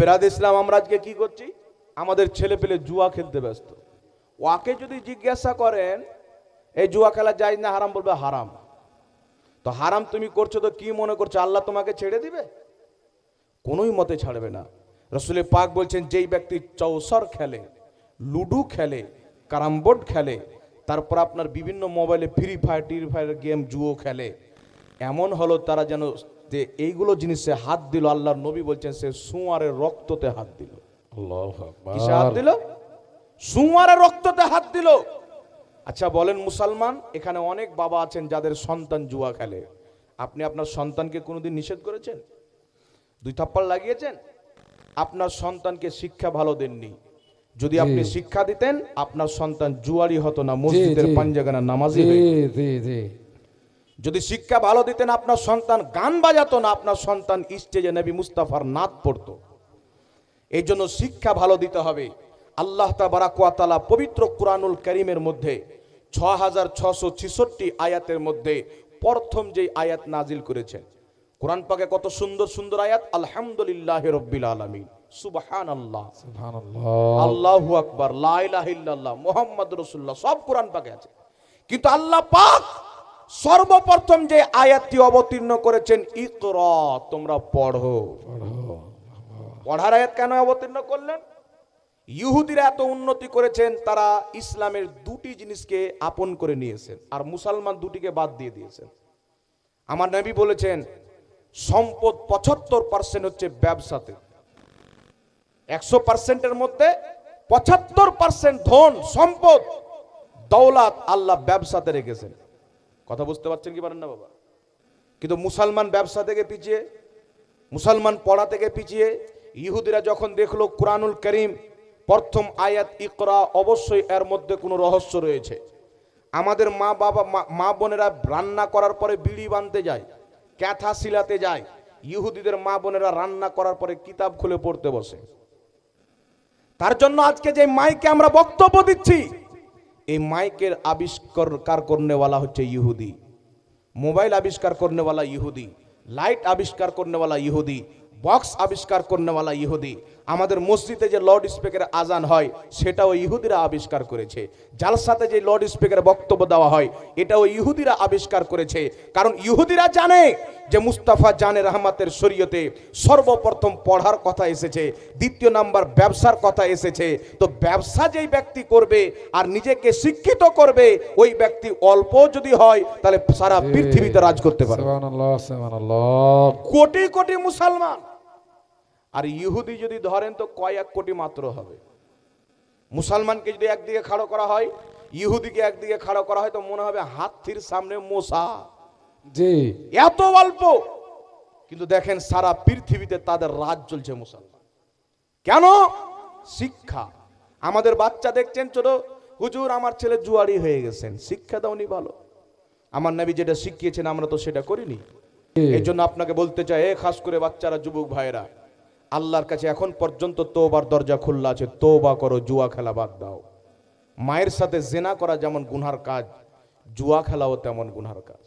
বেরাদ ইসলাম, আমরা আজকে কি করছি? আমাদের ছেলে পেলে জুয়া খেলতে ব্যস্ত। ওয়াকে যদি জিজ্ঞাসা করেন, এই জুয়া খেলা যায় না, হারাম বলবে, হারাম। তো হারাম তুমি করছ তো কি মনে করছ? আল্লাহ তোমাকে ছেড়ে দিবে? কোনোই মতে ছাড়বে না। রসুলের পাক বলছেন, যেই ব্যক্তি চৌসর খেলে, লুডু খেলে, ক্যারাম বোর্ড খেলে, তারপর আপনার বিভিন্ন মোবাইলে ফ্রি ফায়ার টি ফায়ার গেম, জুয়ো খেলে, এমন হলো তারা যেন যে এইগুলো জিনিসে হাত দিল আল্লাহর নবী বলছেন সে সুয়ারের রক্ততে হাত দিল। কিসে হাত দিল? সুয়ারের রক্ততে হাত দিল। আচ্ছা বলেন মুসলমান এখানে অনেক বাবা আছেন যাদের সন্তান জুয়া খেলে। আপনি আপনার সন্তানকে কোনোদিন নিষেধ করেছেন? দুই থাপ্পড় লাগিয়েছেন? আপনার সন্তানকে শিক্ষা ভালো দেননি। যদি আপনি শিক্ষা দিতেন আপনার সন্তান জুয়ারি হতো না মসজিদের। পাঞ্জাগানা নামাজি হয়ে যদি শিক্ষা ভালো দিতেন আপনার সন্তান গান বাজাতো না আপনার সন্তান স্টেজে নবী মুস্তাফার নাচ পড়তো। এই জন্য শিক্ষা ভালো দিতে হবে। আল্লাহ তালা পবিত্র কুরআনুল করিমের মধ্যে ছ হাজার ছশো ছিষট্টি আয়াতের মধ্যে প্রথম যে আয়াত নাজিল করেছেন। কোরআন পাকে কত সুন্দর সুন্দর আয়াত আলহামদুলিল্লাহ রব্বিল আলমিন। সুবহান আল্লাহ আল্লাহু আকবার লা ইলাহা ইল্লাল্লাহ সব কোরআন পাকে আছে। কিন্তু আল্লাহ পাক সর্বপ্রথম যে আয়াতটি অবতীর্ণ করেছেন, ইকরা, তোমরা পড়ো। পড়ো। পড়ার আয়াত কেন অবতীর্ণ করলেন? ইহুদিরা এত উন্নতি করেছেন, তারা ইসলামের দুটি জিনিসকে আপন করে নিয়েছেন, আর মুসলমান দুটিকে বাদ দিয়ে দিয়েছেন। আমার নবী বলেছেন, সম্পদ পঁচাত্তর পার্সেন্ট হচ্ছে ব্যবসাতে। একশো পার্সেন্টের মধ্যে পঁচাত্তর পার্সেন্ট ধন, সম্পদ, দৌলাত আল্লাহ ব্যবসাতে রেখেছেন। কথা বুঝতে পারছেন কি পারেন না বাবা? কিন্তু মুসলমান ব্যবসা থেকে পিছিয়ে, মুসলমান পড়া থেকে পিছিয়ে, ইহুদিরা যখন দেখল কুরআনুল করিম প্রথম আয়াত ইকরা, অবশ্যই এর মধ্যে কোনো রহস্য রয়েছে। আমাদের মা বাবা, মা- বোনেরা রান্না করার পরে বিড়ি বাঁধতে যায়, ক্যাথা শিলাতে যায়, ইহুদিদের মা বোনেরা রান্না করার পরে কিতাব খুলে পড়তে বসে। তার জন্য আজকে যে মাইকে আমরা বক্তব্য দিচ্ছি এই মাইকের আবিষ্কার করনেওয়ালা হচ্ছে ইহুদি। মোবাইল আবিষ্কার করনেওয়ালা ইহুদি, লাইট আবিষ্কার করনেওয়ালা ইহুদি, বক্স আবিষ্কার করনেওয়ালা ইহুদি আমাদের মসজিদে যে লাউড স্পিকারে আজান হয় সেটাও ইহুদিরা আবিষ্কার করেছে। জালসাতে যে লাউড স্পিকারে বক্তব্য দেওয়া হয় এটাও ইহুদিরা আবিষ্কার করেছে। কারণ ইহুদিরা জানে যে মুস্তাফা জানে রহমাতের শরীয়তে সর্বপ্রথম পড়ার কথা এসেছে দ্বিতীয় নাম্বার ব্যবসার কথা এসেছে। তো ব্যবসা যেই ব্যক্তি করবে আর নিজেকে শিক্ষিত করবে ওই ব্যক্তি অল্প যদি হয় তাহলে সারা পৃথিবীতে রাজ করতে সুবহানাল্লাহ। কোটি কোটি মুসলমান আর ইহুদি যদি ধরেন তো কয়েক কোটি মাত্র হবে? মুসলমানকে যদি একদিকে খাড়ো করা হয় ইহুদিকে একদিকে খাড়ো করা হয় তো মনে হবে হাতির সামনে মশা জি। এত অল্প! কিন্তু দেখেন সারা পৃথিবীতে তাদের রাজ চলছে মুসলমান। কেন? শিক্ষা। আমাদের বাচ্চা দেখছেন ছোট হুজুর আমার ছেলে জুয়ারি হয়ে গেছেন শিক্ষা দাওনি ভালো। আমার নবী যেটা শিখিয়েছেন আমরা তো সেটা করিনি। এই জন্য আপনাকে বলতে চাই এ খাস করে বাচ্চারা যুবক ভাইয়েরা আল্লাহর কাছে এখন পর্যন্ত তোবার দরজা খুললা আছে তোবা করো জুয়া খেলা বাদ দাও। মায়ের সাথে জেনা করা যেমন গুনহার কাজ জুয়া খেলাও তেমন গুনহার কাজ।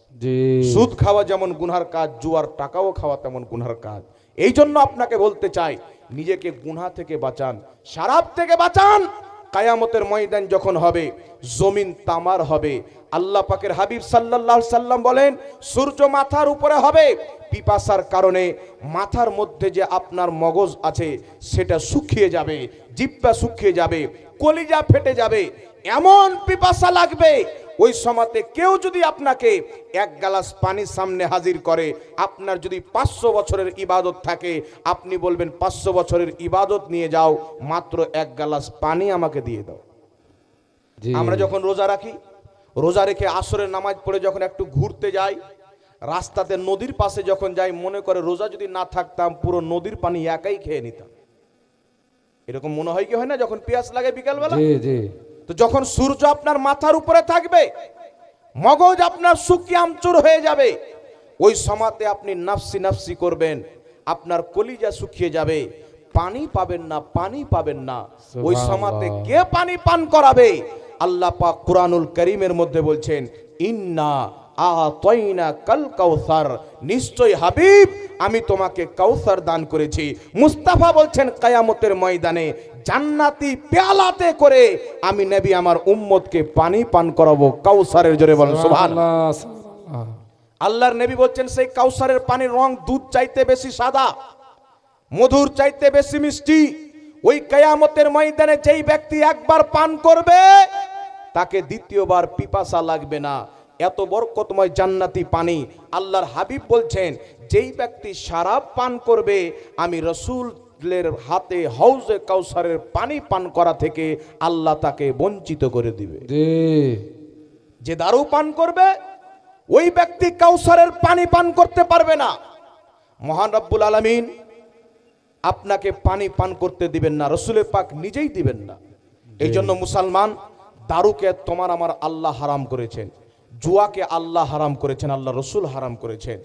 সুদ খাওয়া যেমন গুনহার কাজ জুয়ার টাকাও খাওয়া তেমন গুনহার কাজ। এই জন্য আপনাকে বলতে চাই নিজেকে গুনহা থেকে বাঁচান শারাপ থেকে বাঁচান। কায়ামতের ময়দান যখন হবে, জমিন তামার হবে। আল্লাহ পাকের হাবিব সাল্লাহ সাল্লাম বলেন, সূর্য মাথার উপরে হবে। পিপাসার কারণে মাথার মধ্যে যে আপনার মগজ আছে, সেটা শুকিয়ে যাবে, জিব্বা শুকিয়ে যাবে, কলিজা ফেটে যাবে। এমন পিপাসা লাগবে ওই সময়তে কেউ যদি আপনাকে এক গ্লাস পানির সামনে হাজির করে আপনার যদি পাঁচশো বছরের ইবাদত থাকে আপনি বলবেন পাঁচশো বছরের ইবাদত নিয়ে যাও মাত্র এক গ্লাস পানি আমাকে দিয়ে দাও। আমরা যখন রোজা রাখি রোজা রেখে আসরের নামাজ পড়ে যখন একটু ঘুরতে যাই রাস্তাতে নদীর পাশে যখন যাই মনে করে রোজা যদি না থাকতাম পুরো নদীর পানি একাই খেয়ে নিতাম। এরকম মনে হয় কি হয় না যখন পেঁয়াজ লাগে বিকালবেলা? তো যখন সূর্য আপনার মাথার উপরে থাকবে মগজ আপনার সুকি আমচুর হয়ে যাবে। ওই সমাতে আপনি নাফসি নাফসি করবেন আপনার কলিজা শুকিয়ে যাবে। পানি পাবেন না পানি পাবেন না। ওই সমাতে কে পানি পান করাবে? আল্লাহ পাক কুরআনুল করিমের মধ্যে বলছেন ইন্না আতয়না কাল কাউসার। নিশ্চয় হাবিব আমি তোমাকে কাউসার দান করেছি। মুস্তাফা বলছেন কায়ামতের ময়দানে জান্নাতি পেয়ালাতে করে আমি নবী আমার উম্মতকে পানি পান করাবো। কাউসারের জোরে বলেন সুবহান। আল্লাহর নবী বলছেন সেই কাউসারের পানির রং দুধ চাইতে বেশি সাদা মধুর চাইতে বেশি মিষ্টি। ওই কেয়ামতের ময়দানে যেই ব্যক্তি একবার পান করবে তাকে দ্বিতীয়বার পিপাসা লাগবে না। এত বরকতময় জান্নাতি পানি আল্লাহর হাবিব বলছেন যেই ব্যক্তি শারাব পান করবে আমি রসুলের হাতে হাউজে কাউসারের পানি পান করা থেকে আল্লাহ তাকে বঞ্চিত করে দিবে। যে দারু পান করবে ওই ব্যক্তি কাউসারের পানি পান করতে পারবে না। মহান রব্বুল আলমিন আপনাকে পানি পান করতে দিবেন না রসুলের পাক নিজেই দিবেন না। এই জন্য মুসলমান দারুকে তোমার আমার আল্লাহ হারাম করেছেন। জুয়াকে আল্লাহ হারাম করেছেন, আল্লাহ রসুল হারাম করেছেন।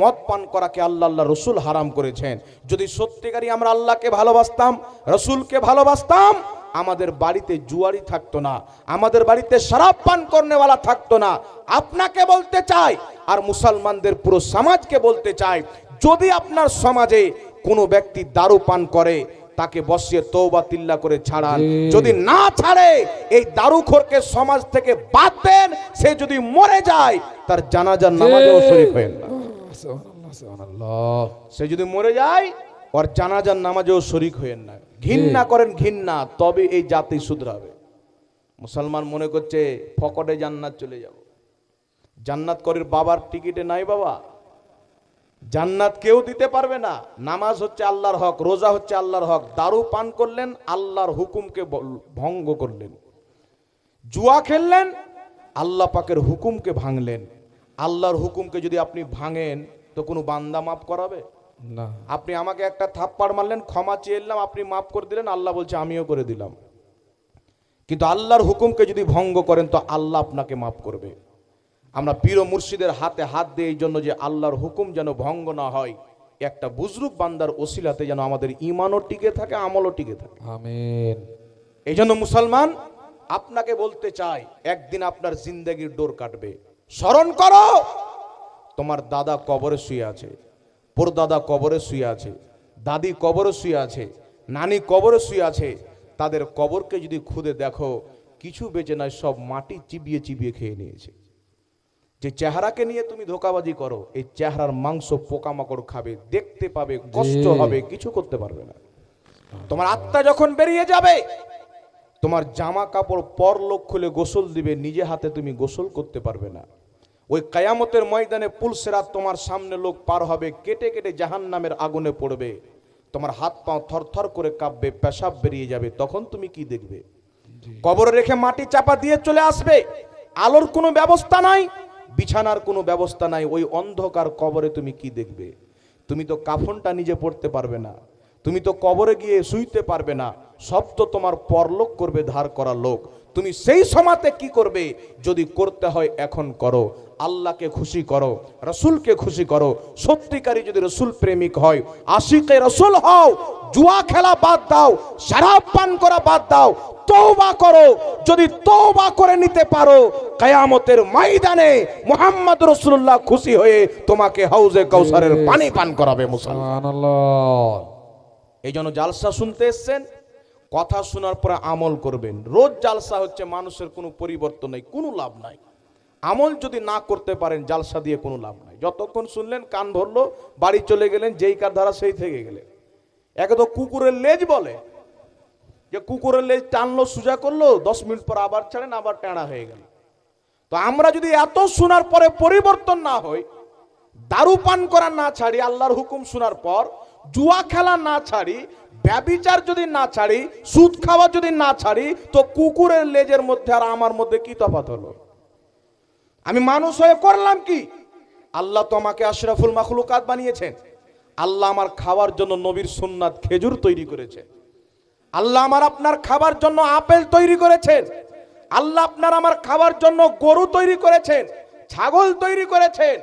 মদ পান করাকে আল্লাহ আল্লাহ রসুল হারাম করেছেন। যদি সত্যিকারই আমরা আল্লাহকে ভালোবাসতাম, রসুলকে ভালোবাসতাম, আমাদের বাড়িতে জুয়ারি থাকতো না, আমাদের বাড়িতে শরাব পান করনেওয়ালা থাকতো না। আপনাকে বলতে চাই আর মুসলমানদের পুরো সমাজকে বলতে চাই, যদি আপনার সমাজে কোনো ব্যক্তি দারু পান করে তাকে বসিয়ে তৌবা তিল্লা করে ছাড়ান। যদি না ছাড়ে এই দারুখোরকে সমাজ থেকে বাদ দেন সে যদি মরে যায় তার জানাজার নামাজেও শরীক হয়েন না। সে যদি মরে যায় ওর জানাজার নামাজেও শরিক হয়েন না। ঘৃণা করেন ঘৃণা তবে এই জাতি শুধরাবে। মুসলমান মনে করছে ফকটে জান্নাত চলে যাব। জান্নাত করির বাবার টিকিটে নাই বাবা। জান্নাত কেউ দিতে পারবে না। নামাজ হচ্ছে আল্লাহর হক রোজা হচ্ছে আল্লাহর হক। দারু পান করলেন আল্লাহর হুকুমকে ভঙ্গ করলেন। জুয়া খেললেন আল্লাহ পাকের হুকুমকে ভাঙলেন। আল্লাহর হুকুমকে যদি আপনি ভাঙেন তো কোনো বান্দা মাফ করাবে? না। আপনি আমাকে একটা থাপ্পড় মারলেন ক্ষমা চেয়ে এলাম আপনি মাফ করে দিলেন আল্লাহ বলছে আমিও করে দিলাম। কিন্তু আল্লাহর হুকুমকে যদি ভঙ্গ করেন তো আল্লাহ আপনাকে মাফ করবে। আমরা পীর মুর্শিদের হাতে হাত দিয়ে এই জন্য যে আল্লাহর হুকুম যেন ভঙ্গ না হয় একটা বুজরুক বান্দার ওসিলাতে যেন আমাদের ইমানও টিকে থাকে আমলও টিকে থাকে। আমিন। এই জন্য মুসলমান আপনাকে বলতে চাই একদিন আপনার জিন্দগির ডোর কাটবে। স্মরণ করো তোমার দাদা কবরে শুয়ে আছে দাদা কবরে শুয়ে আছে দাদি কবরে শুয়ে আছে নানি কবরে শুয়ে আছে তাদের কবরকে যদি খুদে দেখো কিছু বেঁচে নয় সব মাটি চিবিয়ে চিবিয়ে খেয়ে নিয়েছে। যে চেহারাকে নিয়ে তুমি ধোকাবাজি করো এই চেহারার মাংস পোকামাকড় খাবে দেখতে পাবে কষ্ট হবে কিছু করতে পারবে না। তোমার আত্মা যখন বেরিয়ে যাবে তোমার জামা কাপড় পর লোক খুলে গোসল দিবে নিজে হাতে তুমি গোসল করতে পারবে না। ওই কায়ামতের ময়দানে পুলসেরা তোমার সামনে লোক পার হবে কেটে কেটে জাহান নামের আগুনে পড়বে। তোমার হাত পাও থরথর করে কাঁপবে পেশাব বেরিয়ে যাবে তখন তুমি কি দেখবে? কবরে রেখে মাটি চাপা দিয়ে চলে আসবে আলোর কোনো ব্যবস্থা নাই। বিছানার কোনো ব্যবস্থা নাই, ওই অন্ধকার কবরে তুমি কি দেখবে? তুমি তো কাফনটা নিজে পড়তে পারবে না, তুমি তো কবরে গিয়ে শুইতে পারবে না, সব তো তোমার পরলোক করবে ধার করা লোক। তুমি সেই সমাতে কি করবে? যদি করতে হয় এখন করো আল্লাহকে খুশি করো রসুলকে খুশি করো। সত্যিকারী যদি রসুল প্রেমিক হয় আশিকে রসুল হও জুয়া খেলা বাদ দাও শরাব পান করা বাদ দাও তৌবা করো। যদি তৌবা করে নিতে পারো কায়ামতের ময়দানে মোহাম্মদ রসুল্লাহ খুশি হয়ে তোমাকে হাউজে কৌসারের পানি পান করাবে মুসলমান। এই জন্য জালসা শুনতে এসছেন? কথা শোনার পরে আমল করবেন। রোজ জালসা হচ্ছে মানুষের কোনো পরিবর্তন নেই কোনো লাভ নাই। আমল যদি না করতে পারেন, জালসা দিয়ে কোনো লাভ নাই। যতক্ষণ শুনলেন, কান ধরলো, বাড়ি চলে গেলেন, যেই কার ধারা সেই থেকে গেলেন। একে তো কুকুরের লেজ বলে। যে কুকুরের লেজ টানলো, সোজা করল, দশ মিনিট পর আবার ছাড়েন, আবার টানা হয়ে গেল। তো আমরা যদি এত শোনার পরে পরিবর্তন না হই, দারু পান করা না ছাড়ি, আল্লাহর হুকুম শোনার পর, জুয়া খেলা না ছাড়ি, ব্যবিচার যদি না ছাড়ি, সুদ খাওয়া যদি না ছাড়ি, তো কুকুরের লেজের মধ্যে আর আমার মধ্যে কি তফাৎ হলো? আমি মানুষ হয়ে করলাম কি? আল্লাহ তো আমাকে আশরাফুল মাখলুকাত বানিয়েছেন। আল্লাহ আমার খাওয়ার জন্য নবীর সুন্নাত খেজুর তৈরি করেছে। আল্লাহ আমার আপনার খাবার জন্য আপেল তৈরি করেছেন। আল্লাহ আপনার আমার খাবার জন্য গরু তৈরি করেছেন, ছাগল তৈরি করেছেন।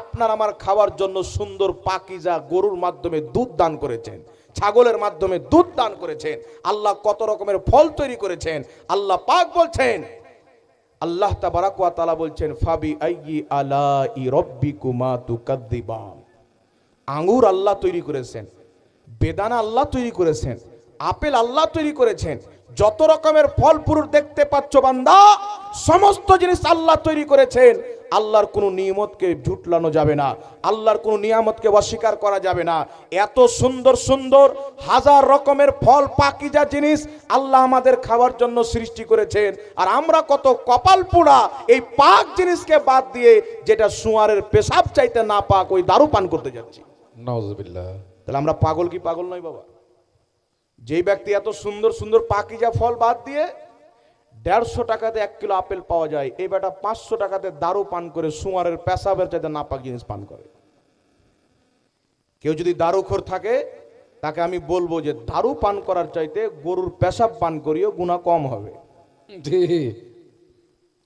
আপনার আমার খাওয়ার জন্য সুন্দর পাকিজা গরুর মাধ্যমে দুধ দান করেছেন, ছাগলের মাধ্যমে দুধ দান করেছেন। আল্লাহ কত রকমের ফল তৈরি করেছেন, আল্লাহ পাক বলছেন আল্লাহ তাবারাক ওয়া তাআলা বলছেন, ফাবি আইয়ি আলা ই রব্বিকুমা তুকাদ্দিবান। আঙুর আল্লাহ তৈরি করেছেন, বেদানা আল্লাহ তৈরি করেছেন, আপেল আল্লাহ তৈরি করেছেন, যত রকমের ফল ফুল দেখতে পাচ্ছ বান্দা, সমস্ত জিনিস আল্লাহ তৈরি করেছেন। আল্লাহর কোনো নিয়মতকে ঝুটলানো যাবে না আল্লাহর কোনো নিয়ামতকে অস্বীকার করা যাবে না। এত সুন্দর সুন্দর হাজার রকমের ফল পাকিজা জিনিস আল্লাহ আমাদের খাওয়ার জন্য সৃষ্টি করেছেন। আর আমরা কত কপাল পোড়া এই পাক জিনিসকে বাদ দিয়ে যেটা সুয়ারের পেশাব চাইতে না পাক ওই দারু পান করতে যাচ্ছি। নাউজুবিল্লাহ। তাহলে আমরা পাগল কি পাগল নয় বাবা? যেই ব্যক্তি এত সুন্দর সুন্দর পাকিজা ফল বাদ দিয়ে দেড়শো টাকাতে এক কিলো আপেল পাওয়া যায়। এই বেটা পাঁচশো টাকাতে দারু পান করে সুয়ারের পেশাবের চাইতে নাপাক জিনিস পান করে। কেউ যদি দারুখোর থাকে তাকে আমি বলব যে দারু পান করার চাইতে গরুর পেশাব পান করিও গুণা কম হবে।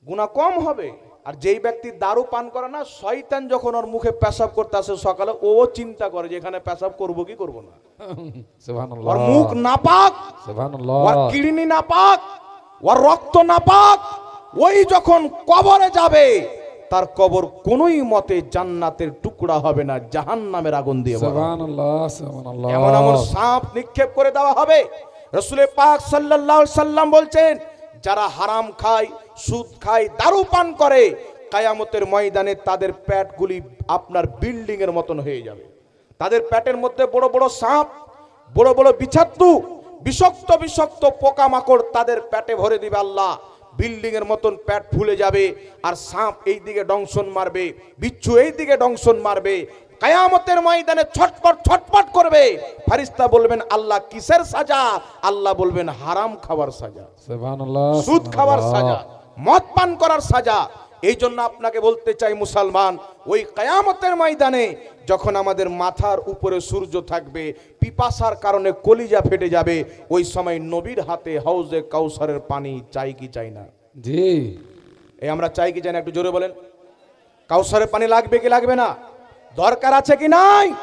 গুণা কম হবে। আর যেই ব্যক্তি দারু পান করে না শয়তান যখন ওর মুখে পেশাব করতে আসে সকালে ও চিন্তা করে যে এখানে পেশাব করব কি করব না। ওর মুখ নাপাক ওর কিডনি নাপাক ওর রক্ত নাপাক ওই যখন কবরে যাবে তার কবর কোনোই মতে জান্নাতের টুকরা হবে না জাহান্নামের আগুন দিয়ে এমন এমন সাপ নিক্ষেপ করে দেওয়া হবে। রসুলে পাক সাল্লাল্লাহু সাল্লাম বলছেন যারা হারাম খায় সুদ খায় দারু পান করে কায়ামতের ময়দানে তাদের প্যাটগুলি আপনার বিল্ডিং এর মতন হয়ে যাবে। তাদের প্যাটের মধ্যে বড় বড় সাপ বড় বড় বিছাত্তু বিষাক্ত বিষাক্ত পোকামাকড় তাদের প্যাটে ভরে দিবে আল্লাহ। বিল্ডিং এর মতন প্যাট ফুলে যাবে আর সাপ এই দিকে ডংশন মারবে বিচ্ছু এই দিকে ডংশন মারবে। কায়ামতের ময়দানে ছটপট ছটপট করবে। ফারিস্তা বলবেন আল্লাহ কিসের সাজা? আল্লাহ বলবেন হারাম খাবার সাজা। সুদ খাবার সাজা। মদ পান করার সাজা। এই জন্য আপনাকে বলতে চাই মুসলমান ওই কায়ামতের ময়দানে যখন আমাদের মাথার উপরে সূর্য থাকবে পিপাসার কারণে কলিজা ফেটে যাবে ওই সময় নবীর হাতে হাউজে কাউসারের পানি চাই কি চাই না? জি। এই আমরা চাই কি চাই না একটু জোরে বলেন। কাউসারের পানি লাগবে কি লাগবে না? দরকার আছে কি নাই?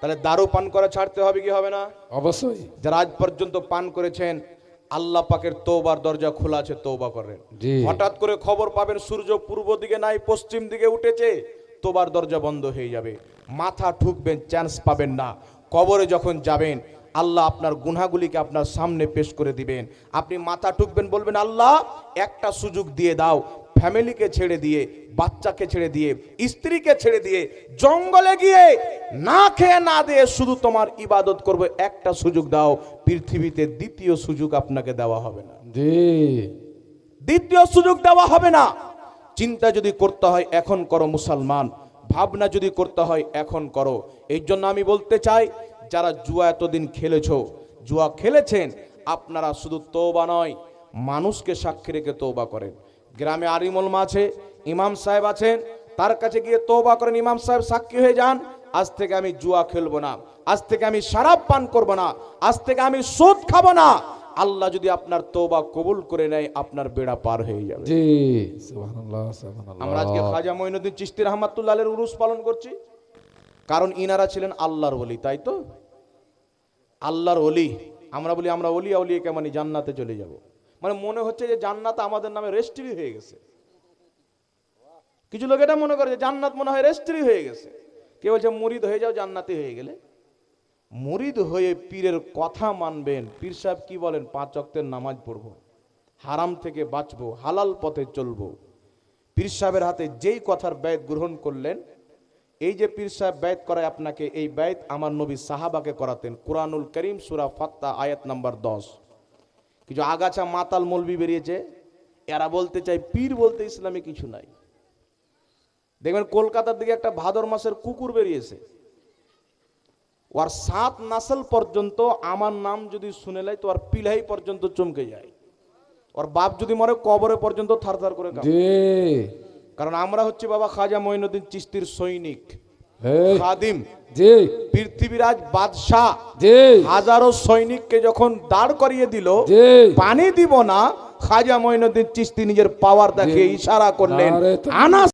তাহলে দারু পান করা ছাড়তে হবে কি হবে না? অবশ্যই। যারা আজ পর্যন্ত পান করেছেন আল্লাহ পাকের তোবার দরজা খোলা আছে তৌবা করেন। হঠাৎ করে খবর পাবেন সূর্য পূর্ব দিকে নাই পশ্চিম দিকে উঠেছে তোবার দরজা বন্ধ হয়ে যাবে। মাথা ঠুকবেন চান্স পাবেন না। কবরে যখন যাবেন আল্লাহ আপনার গুনাগুলিকে আপনার সামনে পেশ করে দিবেন। আপনি মাথা ঠুকবেন বলবেন আল্লাহ একটা সুযোগ দিয়ে দাও ফ্যামিলিকে ছেড়ে দিয়ে বাচ্চাকে ছেড়ে দিয়ে স্ত্রীকে ছেড়ে দিয়ে জঙ্গলে গিয়ে না খেয়ে না দিয়ে শুধু তোমার ইবাদত করবে একটা সুযোগ দাও পৃথিবীতে দ্বিতীয় সুযোগ আপনাকে দেওয়া হবে না। দ্বিতীয় সুযোগ দেওয়া হবে না। চিন্তা যদি করতে হয় এখন করো মুসলমান। ভাবনা যদি করতে হয় এখন করো। এই জন্য আমি বলতে চাই যারা জুয়া এতদিন খেলেছ জুয়া খেলেছেন আপনারা শুধু তৌবা নয় মানুষকে সাক্ষী রেখে তৌবা করেন। গ্রামে আরিমল মা আছে ইমাম সাহেব আছেন তার কাছে গিয়ে তৌবা করেন ইমাম সাহেব সাক্ষী হয়ে যান আজ থেকে আমি জুয়া খেলব না আজ থেকে আমি শারাব পান করব না আজ থেকে আমি সুদ খাব না। আল্লাহ যদি আপনার তৌবা কবুল করে নেয় আপনার বেড়া পার হয়ে যাবে। জি সুবহানাল্লাহ সুবহানাল্লাহ। আমরা আজকে খাজা মঈনুদ্দিন চিশতি রহমাতুল্লাহ আলের উরুস পালন করছি। কারণ ইনারা ছিলেন আল্লাহর ওলি তাই তো? আল্লাহর ওলি আমরা বলি আমরা ওলি আউলিয়াকে মানে জান্নাতে চলে যাব। মানে মনে হচ্ছে যে জান্নাত আমাদের নামে রেস্ট্রি হয়ে গেছে। কিছু লোক এটা মনে করে যে জান্নাত মনে হয় রেস্ট্রি হয়ে গেছে। কে বলছে, মুরিদ হয়ে যাও, জান্নাতে হয়ে গেলে। মুরিদ হয়ে পীরের কথা মানবেন। পীর সাহেব কি বলেন? পাঁচ অক্তের নামাজ পড়ব, হারাম থেকে বাঁচবো, হালাল পথে চলবো। পীর সাহেবের হাতে যেই কথার ব্যয় গ্রহণ করলেন, এই যে পীর সাহেব ব্যয় করায় আপনাকে, এই ব্যয় আমার নবী সাহাবাকে করাতেন। কোরআনুল করিম সুরা ফাত্তা, আয়াত নাম্বার দশ। কিছু আগাছা মাতাল মলবি বেরিয়েছে। এরা বলতে চাই পীর বলতে ইসলামে কিছু নাই। দেখবেন কলকাতার দিকে একটা ভাদর মাসের কুকুর বেরিয়েছে। ওর সাত নাসল পর্যন্ত আমার নাম যদি শুনে লাই তো আর পিলাই পর্যন্ত চমকে যায়। ওর বাপ যদি মরে কবরে পর্যন্ত থার থার করে। কারণ আমরা হচ্ছে বাবা খাজা মঈনুদ্দিন চিস্তির সৈনিক। খাদিম জি। পৃথিবীরাজ বাদশাহ জি। হাজারো সৈনিককে যখন দাঁড় করিয়ে দিল জি। পানি দিব না খাজা মঈনুদ্দিন চিস্তি নিজের পাওয়ার দেখে ইশারা করলেন আনাস